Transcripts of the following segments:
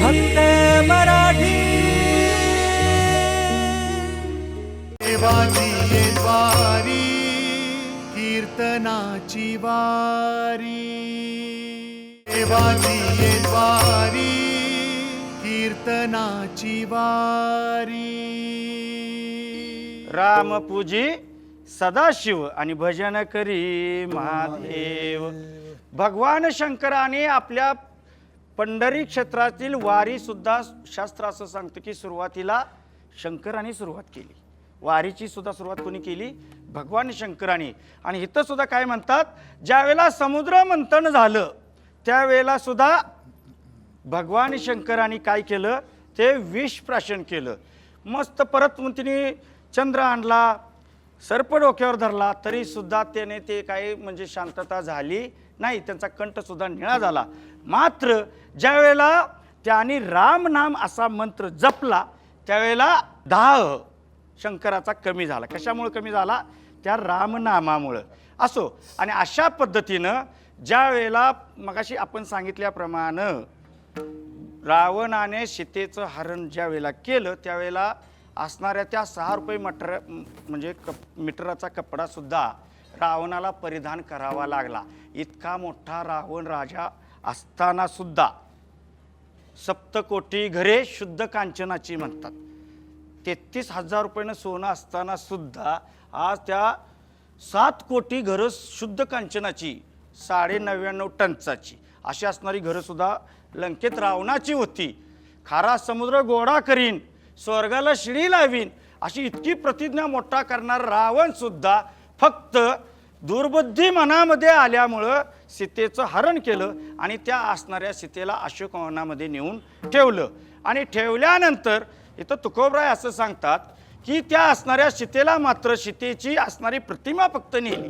फक्त मराठी. देवाची ये द्वारी कीर्तनाची वारी. देवाची ये द्वारी कीर्तनाची वारी. रामपूजी सदाशिव आणि भजन करी महादेव. भगवान शंकराने आपल्या पंढरी क्षेत्रातील वारीसुद्धा शास्त्र असं सांगतं की सुरुवातीला शंकराने सुरुवात केली. वारीची सुद्धा सुरुवात कोणी केली? भगवान शंकराने. आणि इथं सुद्धा काय म्हणतात? ज्यावेळेला समुद्र मंथन झालं त्यावेळेला सुद्धा भगवान शंकराने काय केलं? ते विष प्राशन केलं. मस्त परत तिने चंद्र आणला सर्प डोक्यावर धरला तरी सुद्धा त्याने ते काही म्हणजे शांतता झाली नाही. त्यांचा कंठ सुद्धा निळा झाला. मात्र ज्यावेळेला त्याने राम नाम असा मंत्र जपला त्यावेळेला दाह शंकराचा कमी झाला. कशामुळं कमी झाला? त्या रामनामामुळं असो आणि अशा पद्धतीनं ज्या वेळेला मगाशी आपण सांगितल्याप्रमाणे रावणाने सीतेचं हरण ज्या वेळेला केलं त्यावेळेला असणाऱ्या त्या सहा रुपये मटर म्हणजे कप मीटराचा कपडासुद्धा रावणाला परिधान करावा लागला. इतका मोठा रावण राजा असताना सुद्धा सप्तकोटी घरे शुद्ध कांचनाची म्हणतात. तेहतीस हजार रुपयानं सोनं असताना सुद्धा आज त्या सात कोटी घरं शुद्ध कांचनाची साडे नव्याण्णव टनचाची. अशी असणारी घरंसुद्धा लंकेत रावणाची होती. खारा समुद्र गोडा करीन स्वर्गाला शिडी लावीन अशी इतकी प्रतिज्ञा मोठा करणारा रावणसुद्धा फक्त दुर्बुद्धी मनामध्ये आल्यामुळं सीतेचं हरण केलं आणि त्या असणाऱ्या सीतेला अशोकवनामध्ये नेऊन ठेवलं. आणि ठेवल्यानंतर इथं तुकोबराय असं सांगतात की त्या असणाऱ्या सीतेला मात्र सीतेची असणारी प्रतिमा फक्त नेली.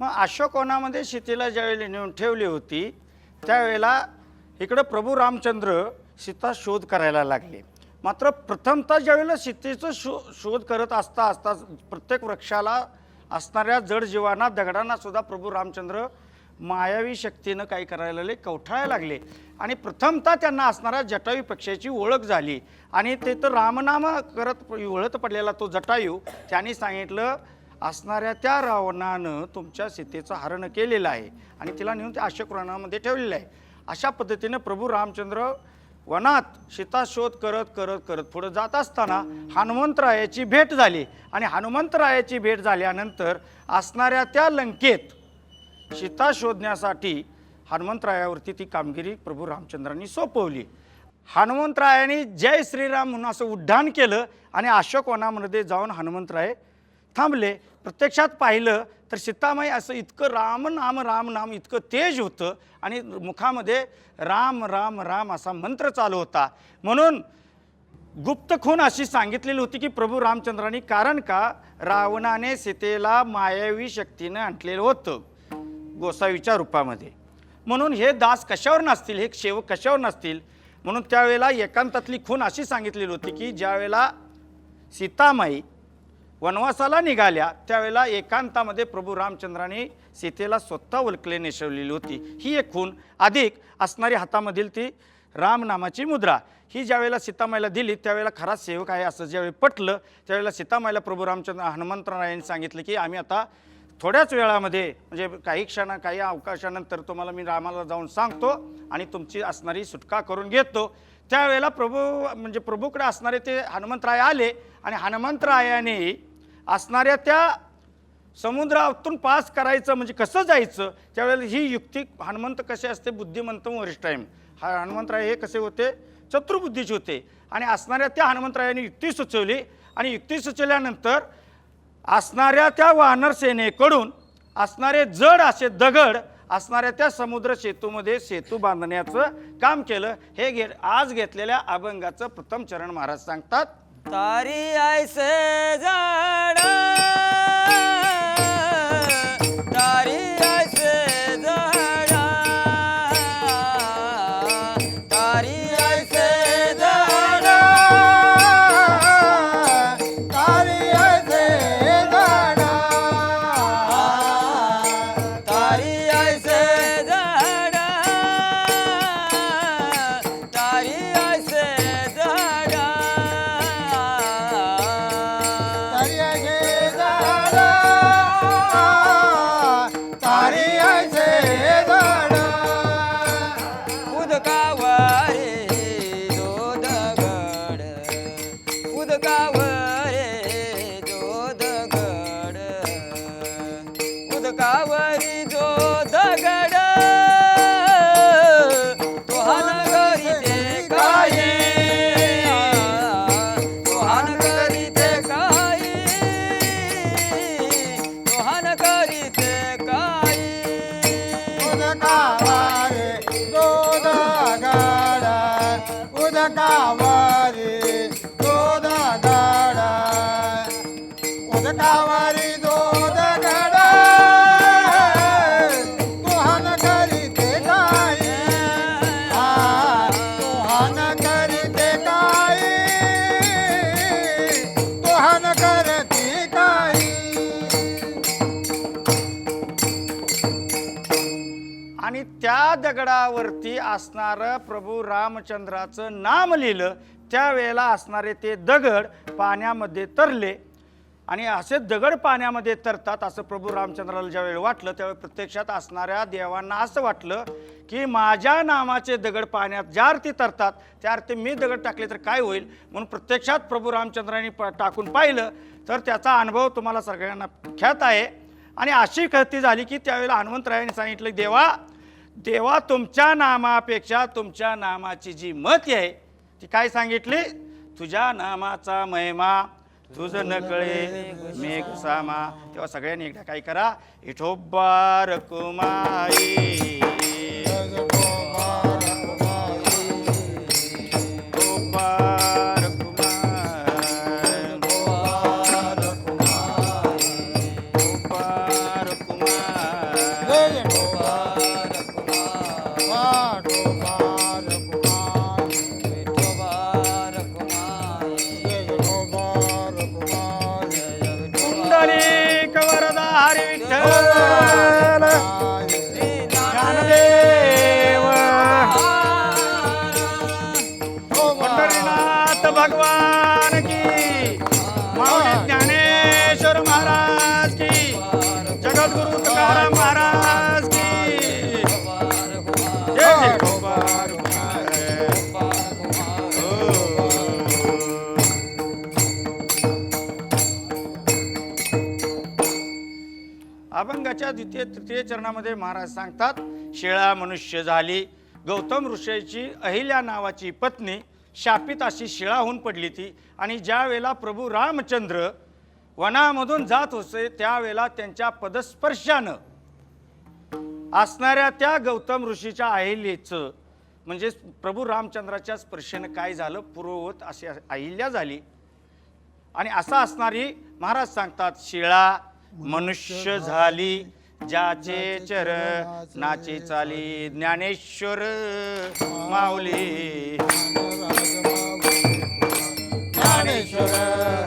मग अशोकवनामध्ये सीतेला ज्यावेळेला नेऊन ठेवली होती त्यावेळेला इकडं प्रभू रामचंद्र सीता शोध करायला लागले. मात्र प्रथमतः ज्यावेळेला सीतेचं शो शोध करत असता असता प्रत्येक वृक्षाला असणाऱ्या जड जीवांना दगडांना सुद्धा प्रभू रामचंद्र मायावी शक्तीनं काय करायला लागले? कवठाळायला लागले. आणि प्रथमतः त्यांना असणाऱ्या जटायू पक्षाची ओळख झाली. आणि ते तर रामनाम करत वळत पडलेला तो जटायू त्यांनी सांगितलं असणाऱ्या त्या रावणानं तुमच्या सीतेचं हरण केलेलं आहे. आणि तिला नेऊन ते अशोकरणामध्ये ठेवलेलं आहे. अशा पद्धतीनं प्रभू रामचंद्र वनात सीता शोध करत करत करत पुढं जात असताना हनुमंतरायाची भेट झाली. आणि हनुमंतरायाची भेट झाल्यानंतर असणाऱ्या त्या लंकेत सीता शोधण्यासाठी हनुमंतरायावरती ती कामगिरी प्रभू रामचंद्रांनी सोपवली. हनुमंतरायाने जय श्रीराम म्हणून असं उड्डाण केलं आणि अशोकवनामध्ये जाऊन हनुमंतराय थांबले. प्रत्यक्षात पाहिलं तर सीतामाई असं इतकं राम नाम राम नाम इतकं तेज होतं आणि मुखामध्ये राम राम राम असा मंत्र चालू होता. म्हणून गुप्त खून अशी सांगितलेली होती की प्रभू रामचंद्रांनी कारण का रावणाने सीतेला मायावी शक्तीनं आणलेलं होतं? गोसावीच्या रूपामध्ये. म्हणून हे दास कशावर नसतील हे सेवक कशावर नसतील? म्हणून त्यावेळेला एकांतातली खून अशी सांगितलेली होती की ज्यावेळेला सीतामाई वनवासाला निघाल्या त्यावेळेला एकांतामध्ये प्रभू रामचंद्राने सीतेला स्वतः उलकले नेसवलेली होती. ही एक खून अधिक असणारी हातामधील ती रामनामाची मुद्रा. ही ज्यावेळेला सीतामाईला दिली त्यावेळेला खरा सेवक आहे असं ज्यावेळी पटलं त्यावेळेला सीतामाईला प्रभू रामचंद्र हनुमंतरायांनी सांगितलं की आम्ही आता थोड्याच वेळामध्ये म्हणजे काही क्षणा काही अवकाशानंतर तुम्हाला मी रामाला जाऊन सांगतो आणि तुमची असणारी सुटका करून घेतो. त्यावेळेला प्रभू म्हणजे प्रभूकडे असणारे ते हनुमंतराय आले आणि हनुमंतरायाने असणाऱ्या त्या समुद्रातून पास करायचं म्हणजे कसं जायचं त्यावेळेला ही युक्ती हनुमंत कसे असते बुद्धिमंत वरिष्ठ आहे. हा हनुमंतराय हे कसे होते चतुर्बुद्धीचे होते. आणि असणाऱ्या त्या हनुमंतरायाने युक्ती सुचवली आणि युक्ती सुचवल्यानंतर असणाऱ्या त्या वानर सेनेकडून असणारे जड असे दगड असणाऱ्या त्या समुद्र सेतूमध्ये सेतू बांधण्याचं काम केलं. हे घे आज घेतलेल्या अभंगाचं प्रथम चरण महाराज सांगतात. तारी आयसे झाड उदकावारे आणि त्या दगडावरती असणारं प्रभू रामचंद्राचं नाम लिहिलं त्यावेळेला असणारे ते दगड पाण्यामध्ये तरले. आणि असे दगड पाण्यामध्ये तरतात असं प्रभू रामचंद्राला ज्यावेळी वाटलं त्यावेळी प्रत्यक्षात असणाऱ्या देवांना असं वाटलं की माझ्या नामाचे दगड पाण्यात ज्या अर्थी तरतात त्या अर्थी मी दगड टाकले तर काय होईल? म्हणून प्रत्यक्षात प्रभू रामचंद्रांनी प टाकून पाहिलं. तर त्याचा अनुभव तुम्हाला सगळ्यांना ख्यात आहे. आणि अशी कळती झाली की त्यावेळेला हनुमंतरायांनी सांगितलं देवा देवा तुमच्या नामापेक्षा तुमच्या नामाची जी मती आहे ती काय सांगितली? तुझ्या नामाचा महिमा तुझ नकळे मेघ सामा तेव्हा सगळ्यांनी एकदा काय करा? इठोबार कुमाई महाराज की. जगद्गुरु तुकाराम महाराज की. हो. अभंगाच्या द्वितीय तृतीय चरणामध्ये महाराज सांगतात शिळा मनुष्य झाली. गौतम ऋषीची अहिल्या नावाची पत्नी शापित अशी शिळा होऊन पडली ती. आणि ज्या वेळेला प्रभू रामचंद्र वनामधून जात होते त्यावेळेला त्यांच्या पदस्पर्शानं असणाऱ्या त्या गौतम ऋषीच्या अहिल्याचं म्हणजे प्रभू रामचंद्राच्या स्पर्शेनं काय झालं? पूर्ववत अशी अहिल्या झाली. आणि असा असणारी महाराज सांगतात शिळा मनुष्य झाली ज्याचे चर नाचे चाली ज्ञानेश्वर माऊली. ज्ञानेश्वर.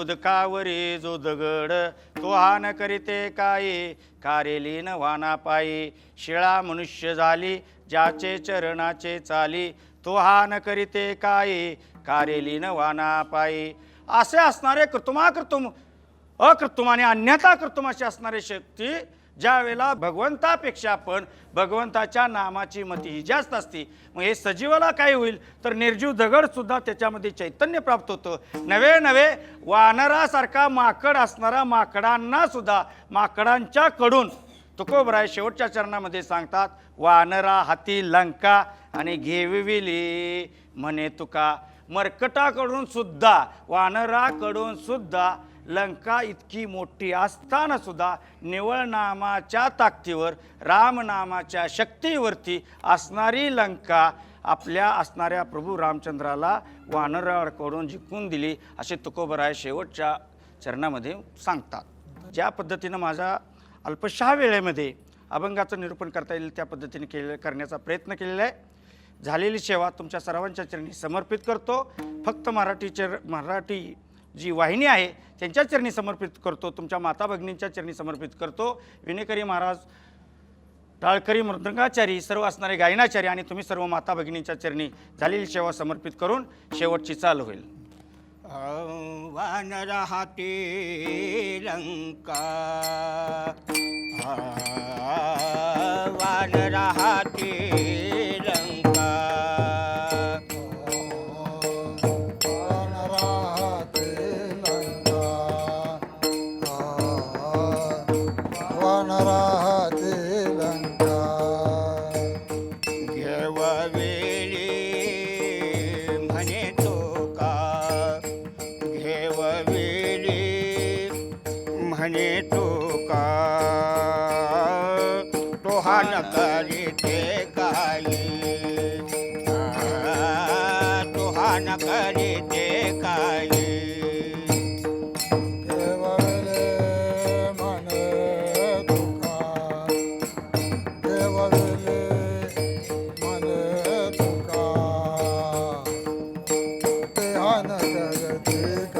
उदकावरी जो दगड तो हान करीते काही कारेली न वाना पायी शिळा मनुष्य झाली ज्याचे चरणाचे चाली तो हान करीते काही कारेली न वाना पायी असे असणारे कृतुमाकृतुम अकृतुम आणि अन्यथा कृतुमाशी अशी असणारी शक्ती ज्या वेळेला भगवंतापेक्षा पण भगवंताच्या नामाची मती ही जास्त असते मग हे सजीवाला काय होईल? तर निर्जीव दगडसुद्धा त्याच्यामध्ये चैतन्य प्राप्त होतं. नवे नवे वानरासारखा माकड असणारा माकडांना सुद्धा माकडांच्या कडून तुकोबराय शेवटच्या चरणामध्ये सांगतात वानरा हाती लंका आणि घेविली म्हणे तुका. मर्कटाकडून सुद्धा वानराकडून सुद्धा लंका इतकी मोठी असताना सुद्धा निवळनामाच्या ताकदीवर रामनामाच्या शक्तीवरती असणारी लंका आपल्या असणाऱ्या प्रभू रामचंद्राला वानराकडून जिंकून दिली असे तुकोबराय शेवटच्या चरणामध्ये सांगतात. ज्या पद्धतीनं माझा अल्पशहा वेळेमध्ये अभंगाचं निरूपण करता येईल त्या पद्धतीने केले करण्याचा प्रयत्न केलेला आहे. झालेली सेवा तुमच्या सर्वांच्या चरणी समर्पित करतो. फक्त मराठी चर मराठी जी वाहिनी आहे त्यांच्या चरणी समर्पित करतो तुमच्या माता भगिनींच्या चरणी समर्पित करतो. विनेकरी महाराज टाळकरी मृदंगाचारी सर्व असणारे गायनाचारी आणि तुम्ही सर्व माता भगिनींच्या चरणी झालेली सेवा समर्पित करून शेवटची चाल होईल. वान राहते लंका. राहते म्हणे तो का तोहान करी ते काही तोहान करी ते काही जगते का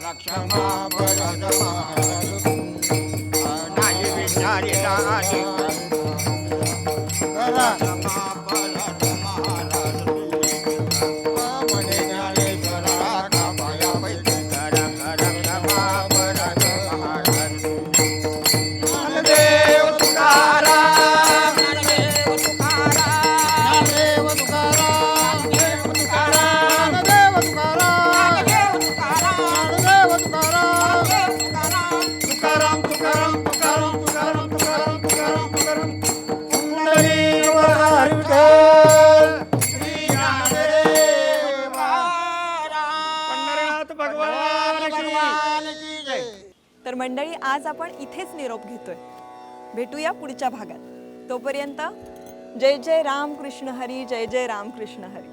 क्षमा नाही विचारी मंडळी आज आपण इथेच निरोप घेतोय. भेटूया पुढच्या भागात. तोपर्यंत जय जय राम कृष्ण हरी जय जय राम कृष्ण हरी.